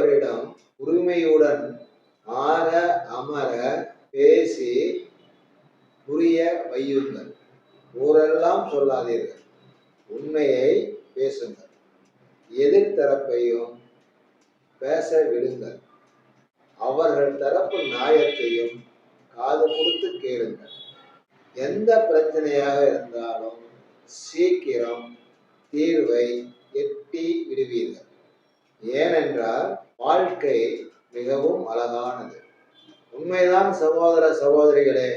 மற்றவரிடம் உரிமையுடன் ஆற அமர பேசி புரிய வையுங்கள். ஊரெல்லாம் சொல்லாதீர்கள். உண்மையை பேசுங்கள். எதிர்த்தரப்பையும் பேச விடுங்கள். அவர்கள் தரப்பு நியாயத்தையும் காது கொடுத்து கேளுங்கள். எந்த பிரச்சனையாக இருந்தாலும் சீக்கிரம் தீர்வை எட்டி விடுவீர்கள். ஏனென்றால் வாழ்க்கை மிகவும் அழகானது. உண்மைதான் சகோதர சகோதரிகளே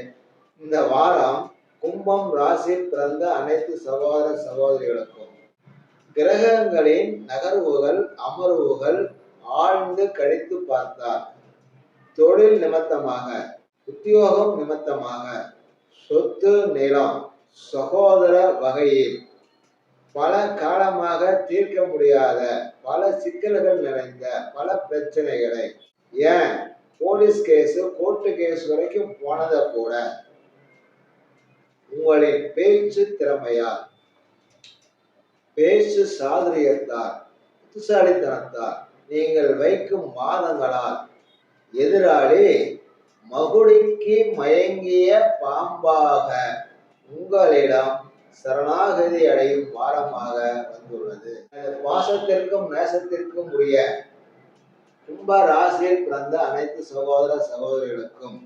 இந்த வாரம் கும்பம் ராசியில் பிறந்த அனைத்து சகோதர சகோதரிகளுக்கும் கிரகங்களின் நகர்வுகள் அமர்வுகள் ஆழ்ந்து கழித்து பார்த்தார் தொழில் நிமித்தமாக உத்தியோகம் நிமித்தமாக சொத்து நிலம் சகோதர வகையில் பல காலமாக தீர்க்க முடியாத பல சிக்கல்கள் நிறைந்த பல பிரச்சனைகளை. ஏன்? போலீஸ் கேஸ் கோர்ட்டு கேஸ் வரைக்கும் போனதை கூட உங்களின் பேச்சு திறமையால் பேச்சு சாதுரியத்தால் புத்திசாலித்தனத்தால் நீங்கள் வைக்கும் வாதங்களால் எதிராளி மகுடிக்கு மயங்கிய பாம்பாக உங்களிடம் சரணாகதி அடையும் வாரமாக வந்துள்ளது. எனது பாசத்திற்கும் நேசத்திற்கும் உரிய கும்ப ராசியில் பிறந்த அனைத்து சகோதர சகோதரிகளுக்கும்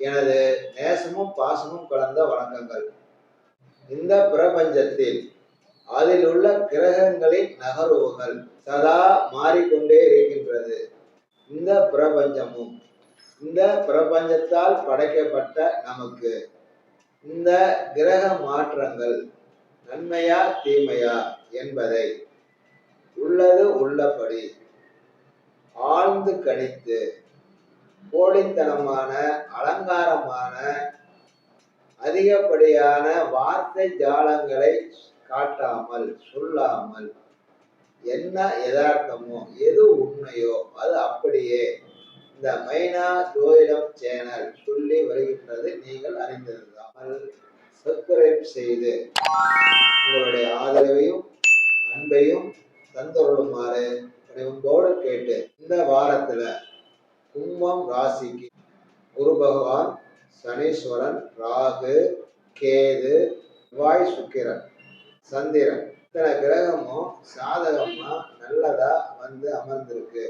எனது நேசமும் பாசமும் கலந்த வணக்கங்கள். இந்த பிரபஞ்சத்தில் அதில் உள்ள கிரகங்களின் நகர்வுகள் சதா மாறிக்கொண்டே இருக்கின்றது. இந்த பிரபஞ்சமும் இந்த பிரபஞ்சத்தால் படைக்கப்பட்ட நமக்கு இந்த கிரக மாற்றங்கள் நன்மையா தீமையா என்பதை உள்ளது உள்ளபடி ஆழ்ந்து கணித்து போலித்தனமான அலங்காரமான அதிகப்படியான வார்த்தை ஜாலங்களை காட்டாமல் சொல்லாமல் என்ன யதார்த்தமோ எது உண்மையோ அது அப்படியே இந்த மைனா ஜோதிடம் சேனல் சொல்லி வருகின்றது நீங்கள் அறிந்தது சப்ஸ்கிரைப் செய்து உங்களுடைய ஆதரவையும் அன்பையும் தந்தருளுமாறு அன்போடு கேட்டு இந்த வாரத்துல கும்பம் ராசிக்கு குரு பகவான் சனீஸ்வரன் ராகு கேது வாய் சுக்கிரன் சந்திரன். இத்தனை கிரகமும் சாதகமா நல்லதா வந்து அமர்ந்திருக்கு.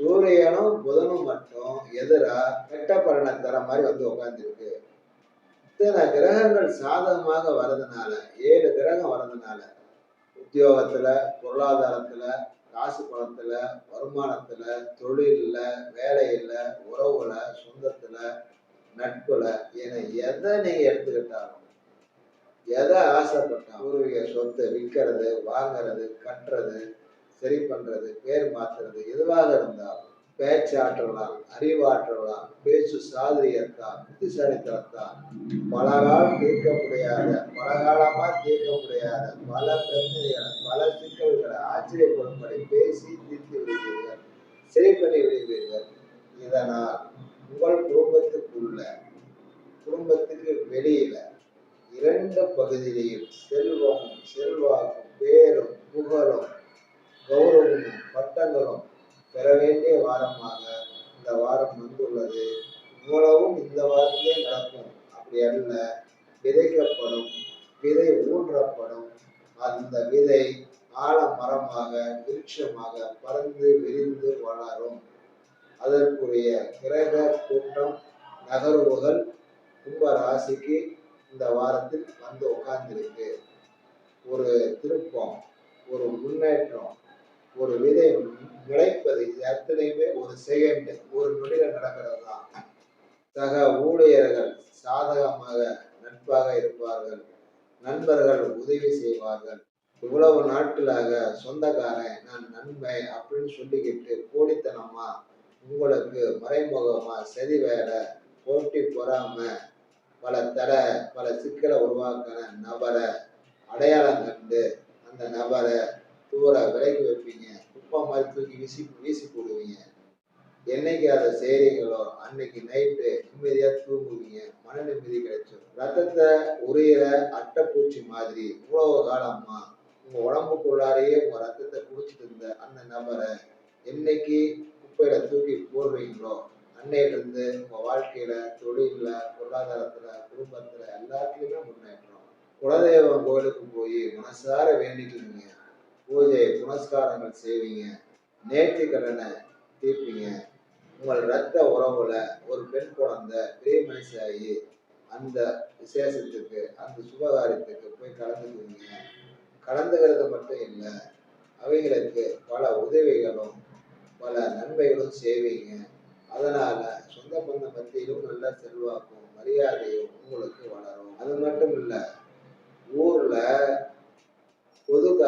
சூரியனும் புதனும் மட்டும் எதிரா கெட்ட பலனை தர மாதிரி வந்து உட்காந்துருக்கு இத்தனை கிரகங்கள் சாதகமாக வர்றதுனால ஏழு கிரகம் வர்றதுனால உத்தியோகத்துல பொருளாதாரத்துல காசு பணத்துல வருமானத்துல தொழில்ல வேலையில உறவுல சொந்தத்துல நட்புல என எதை நீங்க எடுத்துக்கிட்டாலும் எதை ஆசைப்பட்டா பூர்வீக சொத்தை விற்கிறது வாங்குறது கட்டுறது சரி பண்றது பேர் மாத்துறது எதுவாக இருந்தாலும் பேச்சாற்றலால் அறிவாற்றலால் பேச்சு சாதுரியத்தால் புத்திசாலித்தனத்தால் பல காலம் தீர்க்க முடியாத பல காலமா தீர்க்க முடியாத பல பிரச்சனைகளை பல சிக்கல்களை ஆச்சரியப்படும்படி பேசி தீர்த்து விடுவீர்கள் சரி பண்ணி விடுவீர்கள். இதனால் உங்கள் குடும்பத்துக்குள்ள குடும்பத்துக்கு வெளியில இரண்டு பகுதியிலையும் செல்வமும் செல்வாக்கும் பேரும் புகழும் கௌரவமும் பட்டங்களும் பெற வேண்டிய வாரமாக இந்த வாரம் வந்துள்ளது. இவ்வளவும் இந்த வாரத்திலே நடக்கும். அப்படி அல்ல. விதைக்கப்படும் விதை ஊன்றப்படும். அந்த விதை ஆலமரமாக விருட்சமாக பறந்து விரிந்து வளரும். அதற்குரிய கிரக கூட்டம் நகர்வுகள் கும்ப ராசிக்கு இந்த வாரத்தில் வந்து உட்கார்ந்திருக்கு. ஒரு திருப்பம் ஒரு முன்னேற்றம் ஒரு விதை நிலைப்பது இது அத்தனையுமே ஒரு செகண்ட் ஒரு நொடியில நடக்கிறது? தான் சக ஊழியர்கள் சாதகமாக நட்பாக இருப்பார்கள். நண்பர்கள் உதவி செய்வார்கள். இவ்வளவு நாட்களாக சொந்தக்காரன் நான் நண்பை அப்படின்னு சொல்லிக்கிட்டு கோடித்தனமா உங்களுக்கு மறைமுகமா சரி வேலை போட்டி பொறாம பல தட பல சிக்கலை உருவாக்கின நபரை அடையாளம் கண்டு அந்த நபரை தூர விலகி வைப்பீங்க. குப்பை மாதிரி தூக்கி வீசி வீசி போடுவீங்க. என்னைக்கு அதை செய்றீங்களோ அன்னைக்கு நைட்டு நிம்மதியா தூங்குவீங்க. மன நிம்மதி கிடைச்சிடும் ரத்தத்தை உரியிற அட்டைப்பூச்சி மாதிரி. இவ்வளவு காலமா உங்க உடம்புக்குள்ளாரையே உங்க ரத்தத்தை குடிச்சிட்டு இருந்த அந்த நபரை என்னைக்கு குப்பையில தூக்கி போடுறீங்களோ அன்னையில இருந்து உங்க வாழ்க்கையில தொழில பொருளாதாரத்துல குடும்பத்துல எல்லாத்துலயுமே முன்னேற்றம். குலதெய்வம் கோயிலுக்கு போய் மனசார வேண்டிக்குவீங்க பூஜை புனஸ்காரங்கள் செய்வீங்க நேற்று கடனை தீர்ப்பீங்க. உங்கள் ரத்த உறவுல ஒரு பெண் குழந்தை பெரிய மனுஷாகி அந்த விசேஷத்துக்கு அந்த சுபகாரியத்துக்கு போய் கலந்துக்குவீங்க. கலந்துக்கிறது மட்டும் இல்லை அவைகளுக்கு பல உதவிகளும் பல நன்மைகளும் செய்வீங்க. அதனால சொந்த பந்த மத்தியிலும் நல்ல செல்வாக்கும் மரியாதையும் உங்களுக்கு வளரும். அது மட்டும் இல்லை ஊர்ல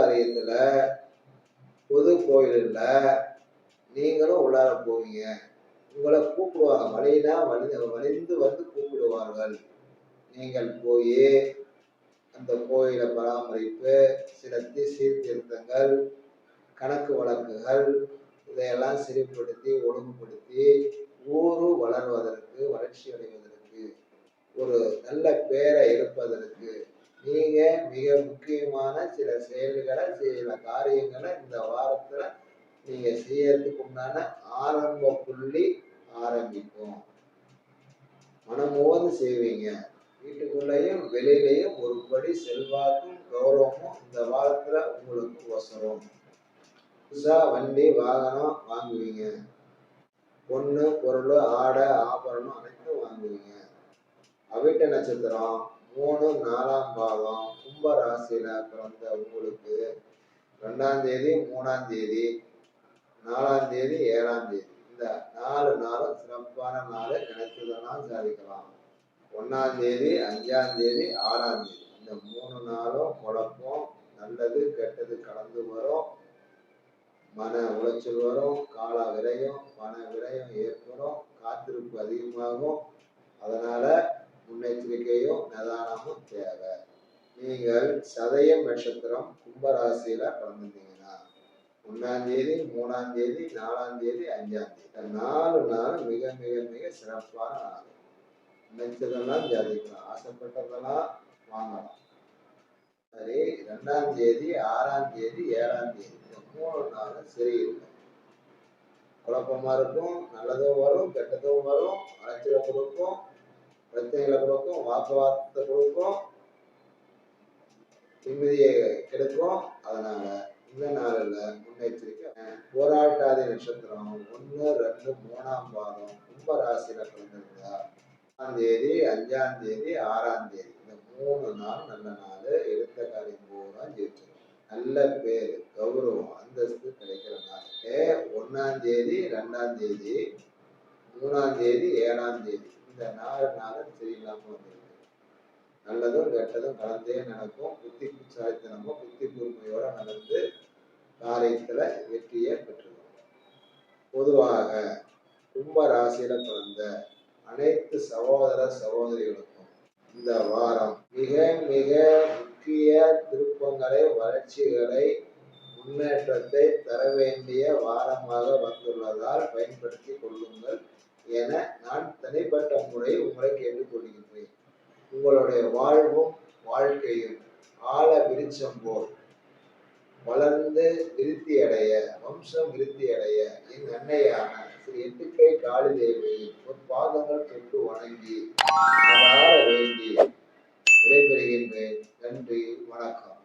பொது பொது கோயில்ல நீங்களும் உள்ளார போவீங்க. உங்களை கூப்பிடுவாங்க. வழினா வலிந்து வலிந்து வந்து கூப்பிடுவார்கள். நீங்கள் போய் அந்த கோயிலை பராமரிப்பு சில சீர்திருத்தங்கள் கணக்கு வழக்குகள் இதையெல்லாம் சரிப்படுத்தி ஒழுங்குபடுத்தி ஊரு வளர்வதற்கு வளர்ச்சி அடைவதற்கு ஒரு நல்ல பேரை எடுப்பதற்கு நீங்க மிக முக்கியமான சில செயல்களை சில காரியங்களை இந்த வாரத்துல நீங்க செய்யறதுக்கு உண்டான ஆரம்ப புள்ளி ஆரம்பிக்கும் மனமோது செய்வீங்க. வீட்டுக்குள்ளேயும் வெளியிலையும் ஒரு படி செல்வாக்கும் கௌரவமும் இந்த வாரத்துல உங்களுக்கு அவசரம் புதுசா வண்டி வாகனம் வாங்குவீங்க. பொண்ணு பொருள் ஆடை ஆபரணம் அனைத்தும் வாங்குவீங்க. அவிட்ட நட்சத்திரம் மூணு நாலாம் பாதம் கும்ப ராசியில பிறந்த உங்களுக்கு ரெண்டாம் தேதி மூணாம் தேதி நாலாம் தேதி ஏழாம் தேதி. இந்த நாலு நாளும் சிறப்பான நாள் கிடைச்சதெல்லாம் சாதிக்கலாம். ஒன்னாம் தேதி அஞ்சாம் தேதி ஆறாம் தேதி. இந்த மூணு நாளும் குழப்பம் நல்லது கெட்டது கலந்து வரும். மன உளைச்சல் வரும் கால விரயம் பண விரயம் ஏற்படும் காத்திருப்பு அதிகமாகும். அதனால முன்னெச்சரிக்கையும் நிதானமும் தேவை. நீங்கள் சதயம் நட்சத்திரம் கும்பராசியில பிறந்திருந்தீங்கன்னா ஒன்னாம் தேதி மூணாம் தேதி நாலாம் தேதி அஞ்சாம் தேதி. நாலு நாள் மிக மிக மிக சிறப்பான நாள். நினைச்சதெல்லாம் ஜாதிக்கலாம். ஆசைப்பட்டதெல்லாம் வாங்கலாம். சரி ரெண்டாம் தேதி ஆறாம் தேதி ஏழாம் தேதி. இந்த மூணு நாள் சரியில்லை. குழப்பமா இருக்கும் நல்லதும் வரும் கெட்டதும் வரும் அலைச்சலை கொடுக்கும் பிரச்சனைகளை கொடுக்கும் வாக்குவாதத்தை கொடுக்கும் நிம்மதியை கெடுக்கும். அதனால இந்த நாளில் முன்னெச்சரிக்கை போராட்டாதி நட்சத்திரம் ஒன்று ரெண்டு மூணாம் பாதம் கும்பராசியில் பிறந்திருந்தா ஆறாம் தேதி அஞ்சாம் தேதி ஆறாம் தேதி. இந்த மூணு நாள் நல்ல நாள் எடுத்த காரியம் பூரா ஜெயிச்சிடும் நல்ல பேர் கௌரவம் அந்தஸ்து கிடைக்கிற நாள் ஒன்றாம் தேதி ரெண்டாம் தேதி மூணாம் தேதி ஏழாம் தேதி. இந்த நாலு நாள் சரியில்லாம வந்துருக்கு. நல்லதும் கெட்டதும் கலந்தே நடக்கும். புத்தி புச்சாலித்தனமும் புத்தி கூர்மையோட நடந்து காரியத்துல வெற்றியை பெற்றுக்கணும் பொதுவாக கும்ப ராசியில பிறந்த அனைத்து சகோதர சகோதரிகளுக்கும் இந்த வாரம் மிக மிக முக்கிய திருப்பங்களை வளர்ச்சிகளை முன்னேற்றத்தை தர வேண்டிய வாரமாக வந்துள்ளதால் பயன்படுத்தி கொள்ளுங்கள். என நான் தனிப்பட்ட முறை உங்களை கேட்டுக்கொள்கின்றேன். உங்களுடைய வாழ்வும் வாழ்க்கையும் ஆழ விருச்சம் போல் வளர்ந்து விருத்தி அடைய வம்சம் விருத்தி அடைய என் அன்னையான ஸ்ரீ எட்டுக்கை காளி தேவியின் ஒரு பாதங்கள் தொட்டு வணங்கி வேண்டி விடைபெறுகின்றேன். நன்றி வணக்கம்.